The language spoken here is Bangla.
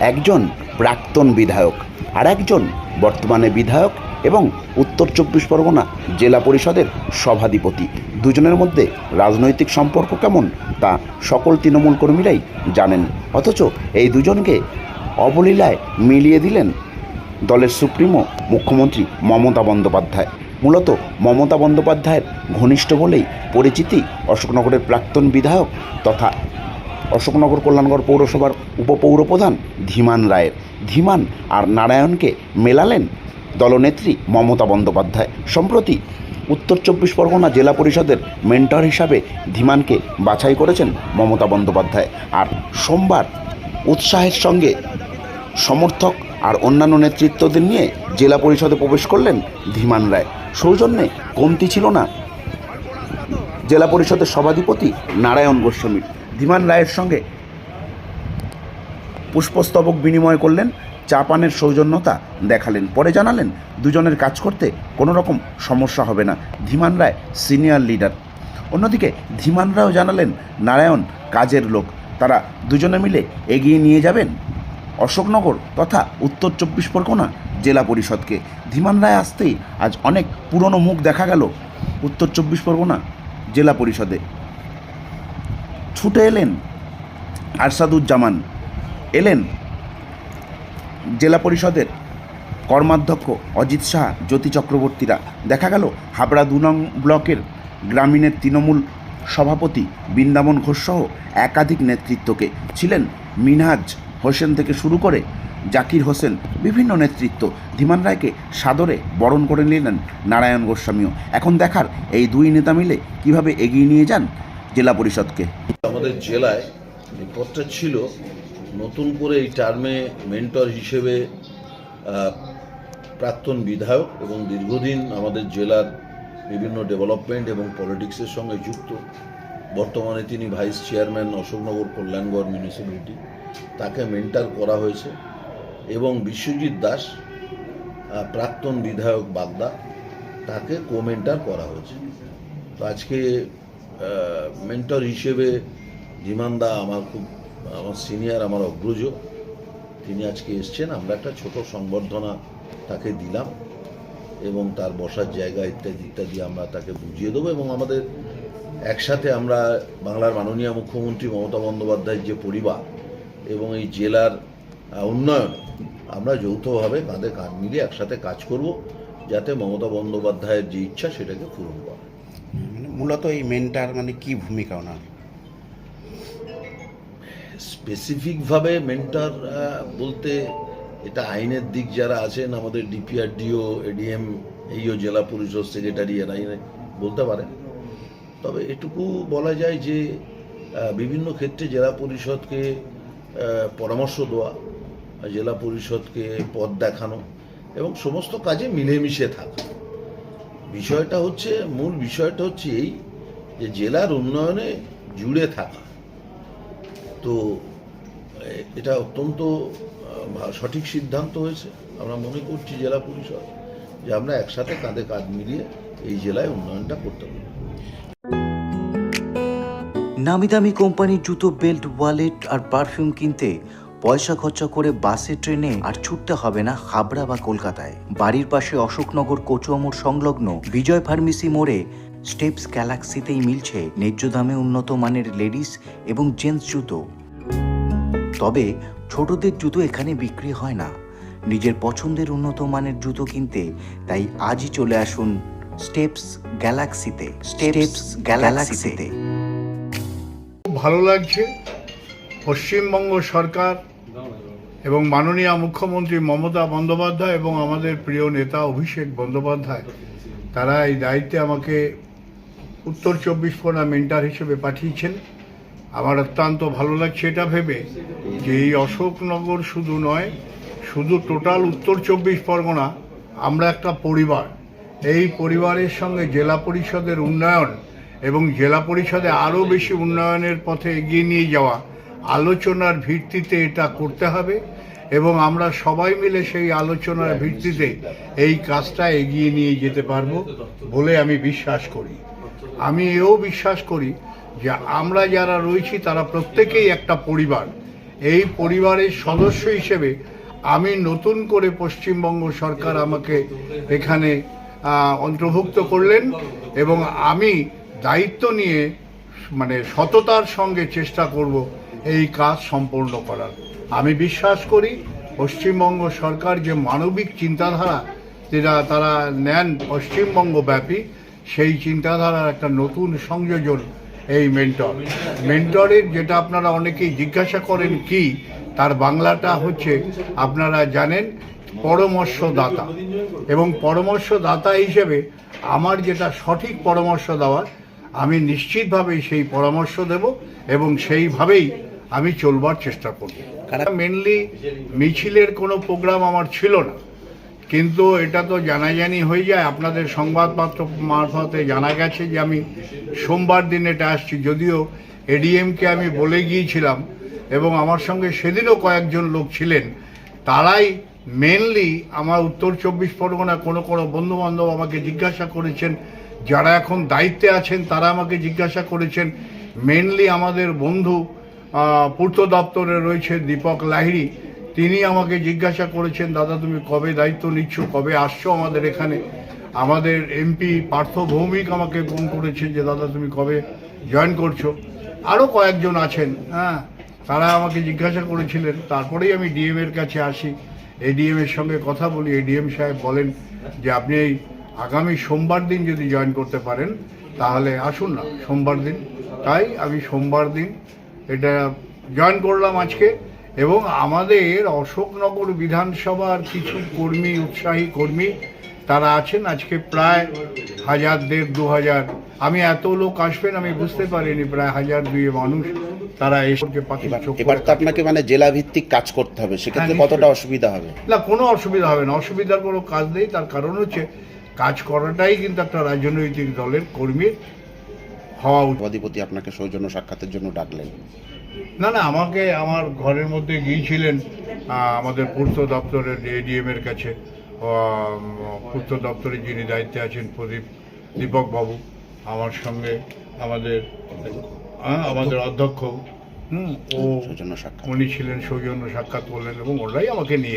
একজন প্রাক্তন বিধায়ক আর একজন বর্তমানে বিধায়ক এবং উত্তর চব্বিশ পরগনা জেলা পরিষদের সভাধিপতি। দুজনের মধ্যে রাজনৈতিক সম্পর্ক কেমন তা সকল তৃণমূল কর্মীরাই জানেন। অথচ এই দুজনকে অবলীলায় মিলিয়ে দিলেন দলের সুপ্রিমো মুখ্যমন্ত্রী মমতা বন্দ্যোপাধ্যায়। মূলত মমতা বন্দ্যোপাধ্যায়ের ঘনিষ্ঠ বলেই পরিচিতি অশোকনগরের প্রাক্তন বিধায়ক তথা অশোকনগর কল্যাণগড় পৌরসভার উপপৌরপ্রধান ধীমান রায়ের। ধীমান আর নারায়ণকে মেলালেন দলনেত্রী মমতা বন্দ্যোপাধ্যায়। সম্প্রতি উত্তর চব্বিশ পরগনা জেলা পরিষদের মেন্টর হিসাবে ধীমানকে বাছাই করেছেন মমতা বন্দ্যোপাধ্যায়। আর সোমবার উৎসাহের সঙ্গে সমর্থক আর অন্যান্য নেতৃত্বদের নিয়ে জেলা পরিষদে প্রবেশ করলেন ধীমান রায়। সৌজন্যে কমতি ছিল না। জেলা পরিষদের সভাধিপতি নারায়ণ গোস্বামীর ধীমান রায়ের সঙ্গে পুষ্পস্তবক বিনিময় করলেন চা পানের সৌজন্যতা দেখালেন, পরে জানালেন, দুজনের কাজ করতে কোনো রকম সমস্যা হবে না, ধীমান রায় সিনিয়র লিডার। অন্যদিকে ধীমান রায়ও জানালেন, নারায়ণ কাজের লোক, তারা দুজনে মিলে এগিয়ে নিয়ে যাবেন অশোকনগর তথা উত্তর চব্বিশ পরগনা জেলা পরিষদকে। ধীমান রায় আসতেই আজ অনেক পুরনো মুখ দেখা গেল উত্তর চব্বিশ পরগনা জেলা পরিষদে। ছুটে এলেন আরশাদুজ্জামান। এলেন জেলা পরিষদের কর্মাধ্যক্ষ অজিত শাহ, জ্যোতি চক্রবর্তীরা। দেখা গেল হাবড়া দু নং ব্লকের গ্রামীণের তৃণমূল সভাপতি বৃন্দাবন ঘোষসহ একাধিক নেতৃত্বকে। ছিলেন মিনহাজ হোসেন থেকে শুরু করে জাকির হোসেন, বিভিন্ন নেতৃত্ব। ধীমান রায়কে সাদরে বরণ করে নিলেন নারায়ণ গোস্বামীও। এখন দেখার এই দুই নেতা মিলে কীভাবে এগিয়ে নিয়ে যান জেলা পরিষদকে। আমাদের জেলায় পদটা ছিল নতুন করে এই টার্মে মেন্টর হিসেবে প্রাক্তন বিধায়ক এবং দীর্ঘদিন আমাদের জেলার বিভিন্ন ডেভেলপমেন্ট এবং পলিটিক্সের সঙ্গে যুক্ত। বর্তমানে তিনি vice chairman Ashoknagar Kalyangarh municipality. তাকে মেন্টার করা হয়েছে এবং বিশ্বজিৎ দাস প্রাক্তন বিধায়ক বাগদা, তাকে কোমেন্টার করা হয়েছে। তো আজকে মেন্টর হিসেবে ধীমানদা আমার খুব, আমার সিনিয়র আমার অগ্রজ। তিনি আজকে এসছেন, আমরা একটা ছোট সংবর্ধনা তাকে দিলাম এবং তার বসার জায়গা ইত্যাদি ইত্যাদি আমরা তাকে বুঝিয়ে দেবো এবং আমাদের একসাথে আমরা বাংলার মাননীয় মুখ্যমন্ত্রী মমতা বন্দ্যোপাধ্যায়ের যে পরিবার এবং এই জেলার উন্নয়ন, আমরা যৌথভাবে কাঁধে কাঁধ মিলিয়ে একসাথে কাজ করব যাতে মমতা বন্দ্যোপাধ্যায়ের যে ইচ্ছা সেটাকে পূরণ করা। মূলত এই মেন্টার মানে কি ভূমিকা ওনার? স্পেসিফিকভাবে মেন্টার বলতে এটা আইনের দিক যারা আছেন, আমাদের ডিপিআরডিও, এডিএম, এইও জেলা পরিষদ সেক্রেটারি এরা বলতে পারেন। তবে এটুকু বলা যায় যে বিভিন্ন ক্ষেত্রে জেলা পরিষদকে পরামর্শ দেওয়া, জেলা পরিষদকে পথ দেখানো এবং সমস্ত কাজে মিলেমিশে থাকা। বিষয়টা হচ্ছে, মূল বিষয়টা হচ্ছে এই যে জেলার উন্নয়নে জুড়ে থাকা। তো এটা অত্যন্ত সঠিক সিদ্ধান্ত হয়েছে। আমরা মনে করছি জেলা পরিষদ যে আমরা একসাথে কাঁধে কাঁধ মিলিয়ে এই জেলায় উন্নয়নটা করতে পারি নামি দামি কোম্পানির জুতো, বেল্ট, ওয়ালেট আর পারফিউম কিনতে পয়সা খরচা করে বাসে ট্রেনে আর ছুটতে হবে না হাবড়া বা কলকাতায়। বাড়ির পাশে অশোকনগর কচুয়ামোড় সংলগ্ন বিজয় ফার্মেসি মোড়ে স্টেপস গ্যালাক্সিতেই মিলছে ন্যায্য দামে উন্নত মানের লেডিস এবং জেন্টস জুতো। তবে ছোটদের জুতো এখানে বিক্রি হয় না। নিজের পছন্দের উন্নত মানের জুতো কিনতে তাই আজই চলে আসুন স্টেপস গ্যালাক্সিতে। স্টেপস গ্যালাক্সিতে। ভালো লাগছে। পশ্চিমবঙ্গ সরকার এবং মাননীয় মুখ্যমন্ত্রী মমতা বন্দ্যোপাধ্যায় এবং আমাদের প্রিয় নেতা অভিষেক বন্দ্যোপাধ্যায়, তারা এই দায়িত্বে আমাকে উত্তর চব্বিশ পরগনা মেন্টার হিসেবে পাঠিয়েছেন। আমার অত্যন্ত ভালো লাগছে এটা ভেবে যে এই অশোকনগর শুধু নয়, শুধু টোটাল উত্তর চব্বিশ পরগনা, আমরা একটা পরিবার। এই পরিবারের সঙ্গে জেলা পরিষদের উন্নয়ন এবং জেলা পরিষদে আরও বেশি উন্নয়নের পথে এগিয়ে নিয়ে যাওয়া আলোচনার ভিত্তিতে এটা করতে হবে এবং আমরা সবাই মিলে সেই আলোচনার ভিত্তিতে এই কাজটা এগিয়ে নিয়ে যেতে পারব বলে আমি বিশ্বাস করি। আমি এও বিশ্বাস করি যে আমরা যারা রয়েছি তারা প্রত্যেকেই একটা পরিবার। এই পরিবারের সদস্য হিসেবে আমি নতুন করে পশ্চিমবঙ্গ সরকার আমাকে এখানে অন্তর্ভুক্ত করলেন এবং আমি দায়িত্ব নিয়ে মানে সততার সঙ্গে চেষ্টা করব এই কাজ সম্পূর্ণ করার। আমি বিশ্বাস করি, পশ্চিমবঙ্গ সরকার যে মানবিক চিন্তাধারা যেটা তারা নেন পশ্চিমবঙ্গ ব্যাপী সেই চিন্তাধারার একটা নতুন সংযোজন এই মেন্টর। মেন্টরের যেটা আপনারা অনেকেই জিজ্ঞাসা করেন কি, তার বাংলাটা হচ্ছে, আপনারা জানেন, পরামর্শদাতা। এবং পরামর্শদাতা হিসেবে আমার যেটা সঠিক পরামর্শ দেওয়ার, আমি নিশ্চিতভাবেই সেই পরামর্শ দেব এবং সেইভাবেই আমি চলবার চেষ্টা করব। মেনলি মিছিলের কোনো প্রোগ্রাম আমার ছিল না। কিন্তু এটা তো জানাজানি হয়ে যায়। আপনাদের সংবাদপত্র মারফতে জানা গেছে যে আমি সোমবার দিন এটা আসছি। যদিও এডিএমকে আমি বলে গিয়েছিলাম এবং আমার সঙ্গে সেদিনও কয়েকজন লোক ছিলেন। তারাই মেনলি আমার উত্তর চব্বিশ পরগনা কোনো কোনো বন্ধু বান্ধব আমাকে জিজ্ঞাসা করেছেন। যারা এখন দায়িত্বে আছেন তারা আমাকে জিজ্ঞাসা করেছেন। মেনলি আমাদের বন্ধু পূর্ত দপ্তরে রয়েছে দীপক লাহিড়ি। তিনি আমাকে জিজ্ঞাসা করেছেন, দাদা, তুমি কবে দায়িত্ব নিচ্ছ? কবে আসছো আমাদের এখানে? আমাদের এমপি পার্থ ভৌমিক আমাকে ফোন করেছেন যে, দাদা, তুমি কবে জয়েন করছ? আরও কয়েকজন আছেন হ্যাঁ। তারা আমাকে জিজ্ঞাসা করেছিলেন। তারপরেই আমি ডিএম এর কাছে আসি। এডিএম এর সঙ্গে কথা বলি। এডিএম সাহেব বলেন যে, আপনি এই আগামী সোমবার দিন যদি জয়েন করতে পারেন, তাহলে আসুন না, সোমবার দিন। তাই আমি সোমবার দিন এটা জয়েন করলাম আজকে এবং আমাদের অশোকনগর বিধানসভার কিছু কর্মী উৎসাহী কর্মী তারা আছেন আজকে প্রায় হাজার দেড় দু হাজার। আমি এত লোক আসবেন আমি বুঝতে পারিনি প্রায় হাজার দুয়ে মানুষ তারা এসে এবার তো আপনাকে মানে জেলা ভিত্তিক কাজ করতে হবে সেক্ষেত্রে হ্যাঁ, কতটা অসুবিধা হবে? না কোনো অসুবিধা হবে না অসুবিধার কোনো কাজ নেই তার কারণ হচ্ছে কাজ করাটাই কিন্তু একটা রাজনৈতিক দলের কর্মীর হওয়া সভাধিপতি আপনাকে সৌজন্য সাক্ষাতের জন্য ডাকলেন। না না আমাকে আমার ঘরের মধ্যে গিয়েছিলেন আমাদের পূর্ত দপ্তরের এডিএম এর কাছে। পূর্ত দপ্তরে যিনি দায়িত্বে আছেন প্রদীপ দীপক বাবু আমার সঙ্গে আমাদের আমাদের অধ্যক্ষ। হুম ও সৌজন্য সাক্ষাৎ। উনি ছিলেন সৌজন্য সাক্ষাৎ করলেন এবং ওরাই আমাকে নিয়ে